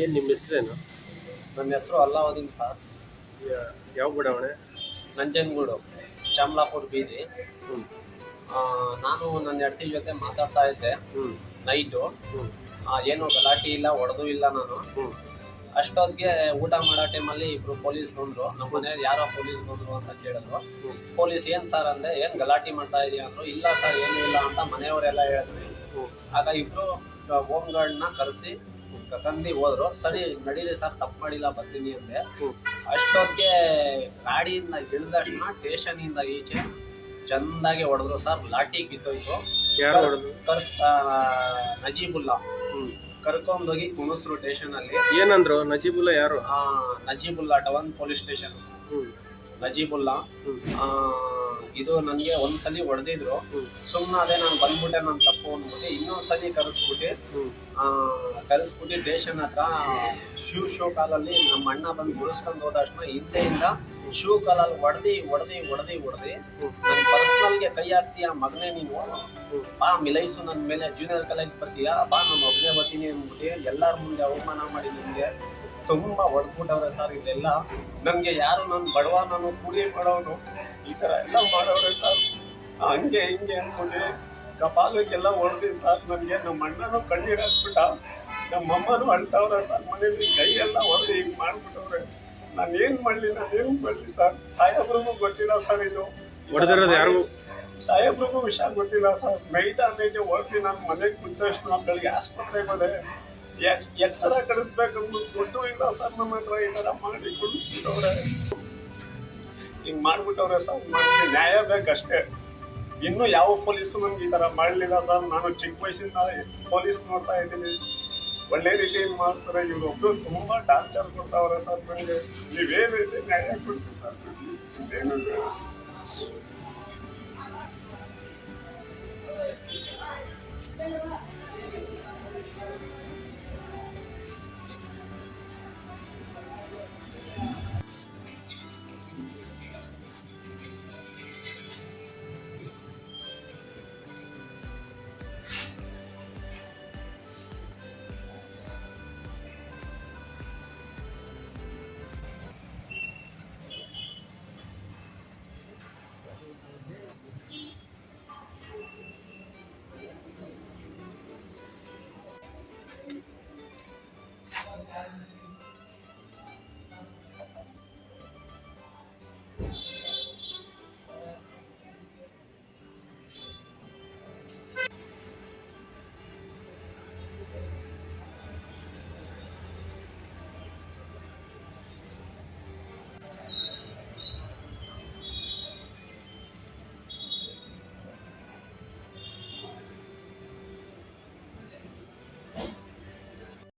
ಏನು ನಿಮ್ಮ ಹೆಸರೇನು? ನನ್ನ ಹೆಸರು ಅಲ್ಲಾವುದ್ದೀನ್ ಸರ್ ಯಾವ ಬಡಾವಣೆ ನಂಜನಗೂಡು ಚಾಮಲಾಪುರ ಬೀದಿ. ನಾನು ನನ್ನ ಹೆಂಡತಿ ಜೊತೆ ಮಾತಾಡ್ತಾ ಇದ್ದೆ. ಹ್ಞೂ ನೈಟು. ಹ್ಞೂ ಏನು ಗಲಾಟೆ ಇಲ್ಲ ಹೊಡೆದು ಇಲ್ಲ ನಾನು. ಹ್ಞೂ ಅಷ್ಟೊತ್ತಿಗೆ ಊಟ ಮಾಡೋ ಟೈಮಲ್ಲಿ ಇಬ್ರು ಪೊಲೀಸ್ ಬಂದ್ರು. ನಮ್ಮ ಮನೆಯಲ್ಲಿ ಯಾರೋ ಪೊಲೀಸ್ ಬಂದ್ರು ಅಂತ ಕೇಳಿದ್ರು. ಪೊಲೀಸ್ ಏನ್ ಸರ್ ಅಂದೆ ಏನ್ ಗಲಾಟೆ ಮಾಡ್ತಾ ಇದೀಯ ಅಂದ್ರು ಇಲ್ಲ ಸರ್ ಏನು ಇಲ್ಲ ಅಂತ ಮನೆಯವರೆಲ್ಲ ಹೇಳಿದ್ರು. ಹ್ಞೂ ಆಗ ಇಬ್ರು ಹೋಮ್ ಗಾರ್ಡ್ನ ಕರೆಸಿ ಕಂದಿ ಹೋದ್ರು. ಸರಿ ನಡೀರಿ ಸರ್ ತಪ್ಪು ಮಾಡಿಲ್ಲ ಬರ್ತೀನಿ ಅಂದೆ. ಅಷ್ಟೊತ್ತಿಗೆ ಗಾಡಿಯಿಂದ ಸ್ಟೇಷನ್ ಇಂದ ಈಚೆ ಚೆನ್ನಾಗಿ ಹೊಡೆದ್ರು ಸರ್. ಲಾಠಿ ಕಿತ್ತೋಯ್ತು. ಕರ್ ನಜೀಬುಲ್ಲಾ. ಕರ್ಕೊಂಡೋಗಿ ಕುಣಸ್ರು ಸ್ಟೇಷನ್ ಅಲ್ಲಿ. ಏನಂದ್ರು? ನಜೀಬುಲ್ಲಾ ಯಾರು? Najibullah town police station Najibullah. ಇದು ನನಗೆ ಒಂದ್ಸಲಿ ಹೊಡೆದಿದ್ರು. ಸುಮ್ಮನೆ ಅದೇ ನಾನು ಬಂದ್ಬಿಟ್ಟೆ ನಾನು ತಪ್ಪು ಅಂದ್ಬಿಟ್ಟು ಇನ್ನೊಂದ್ಸಲಿ ಕರೆಸ್ಬಿಟ್ಟು ಕರೆಸ್ಬಿಟ್ಟು ಸ್ಟೇಷನ್ ಹತ್ರ ಶೂ ಶೂ ಕಾಲಲ್ಲಿ ನಮ್ಮ ಅಣ್ಣ ಬಂದು ಗುಡಿಸ್ಕೊಂಡು ಹೋದ ತಕ್ಷಣ ಹಿಂದೆಯಿಂದ ಶೂ ಕಾಲಲ್ಲಿ ಹೊಡೆದಿ ಹೊಡೆದಿ ಹೊಡೆದಿ ಹೊಡೆದಿ ನನ್ನ ಪರ್ಸ್ನಲ್ಗೆ ಕೈ ಹಾಕ್ತೀಯ ಮಗನೇ ನೀನು? ಬಾ ಮಿಲೈಸು ನನ್ನ ಮೇಲೆ ಜೂನಿಯರ್ ಕಾಲೇಜ್ ಬರ್ತೀಯ? ಬಾ ನಮ್ಮ ಒಬ್ಬನೇ ಬರ್ತೀನಿ ಅಂದ್ಬಿಟ್ಟು ಎಲ್ಲರ ಮುಂದೆ ಅವಮಾನ ಮಾಡಿ ನನಗೆ ತುಂಬಾ ಹೊಡೆದ್ಬಿಟ್ಟವ್ರೆ ಸರ್ ಇದೆಲ್ಲ. ನನಗೆ ಯಾರು ನನ್ನ ಬಡವ ನಾನು ಕೂಲಿ ಮಾಡೋನು? ಈ ಥರ ಎಲ್ಲ ಮಾಡವ್ರೆ ಸರ್ ಹಂಗೆ ಹಿಂಗೆ ಅಂದ್ಬಿಟ್ಟು ಕಪಾಲಕ್ಕೆಲ್ಲ ಹೊಡೆದಿ ಸರ್ ನನಗೆ ನಮ್ಮ ಅಣ್ಣನೂ ಕಣ್ಣೀರು ಹಾಕ್ಬಿಟ್ಟ ನಮ್ಮ ಅಮ್ಮನೂ ಅಳ್ತಾವ್ರೆ ಸರ್ ಮನೇಲಿ ಕೈ ಎಲ್ಲ ಹೊಡೆದು ಹಿಂಗೆ ಮಾಡ್ಬಿಟ್ಟವ್ರೆ. ನಾನು ಏನು ಮಾಡಲಿ ನಾನು ಏನು ಮಾಡಲಿ ಸರ್? ಸಾಹೇಬ್ರಿಗೂ ಗೊತ್ತಿಲ್ಲ ಸರ್ ಇದು. ಸಾಹೇಬ್ರಿಗೂ ವಿಷಯ ಗೊತ್ತಿಲ್ಲ ಸರ್. ನೈಟ್ ನೈಟ್ ಹೊರಟಿ ನಾನು ಮನೆಗೆ ಕುಂತ ತಕ್ಷಣ ಬೆಳಿಗ್ಗೆ ಆಸ್ಪತ್ರೆಗೆ ಹೋದೆ ಎಕ್ಸ್ ಎಕ್ಸ್ರ ಕಳಿಸ್ಬೇಕಂದು ದುಡ್ಡು ಇಲ್ಲ ಸರ್ ನಮ್ಮ ಹತ್ರ ಈ ಥರ ಮಾಡಿ ಕುಡಿಸ್ಬಿಟ್ಟವ್ರೆ. ಹಿಂಗೆ ಮಾಡ್ಬಿಟ್ಟವ್ರೆ ಸರ್. ನನಗೆ ನ್ಯಾಯ ಬೇಕಷ್ಟೇ. ಇನ್ನೂ ಯಾವ ಪೊಲೀಸು ನನಗೆ ಈ ಥರ ಮಾಡಲಿಲ್ಲ ಸರ್. ನಾನು ಚಿಕ್ಕ ವಯಸ್ಸಿಂದ ಪೊಲೀಸ್ ನೋಡ್ತಾ ಇದ್ದೀನಿ. ಒಳ್ಳೆ ರೀತಿಯಲ್ಲಿ ಮಾಡಿಸ್ತಾರೆ. ಇವ್ರೊಬ್ರು ತುಂಬಾ ಟಾರ್ಚರ್ ಕೊಡ್ತಾವ್ರೆ ಸರ್ ನನಗೆ ನೀವೇನು ನ್ಯಾಯ ಕೊಡಿಸಿ ಸರ್? ಏನು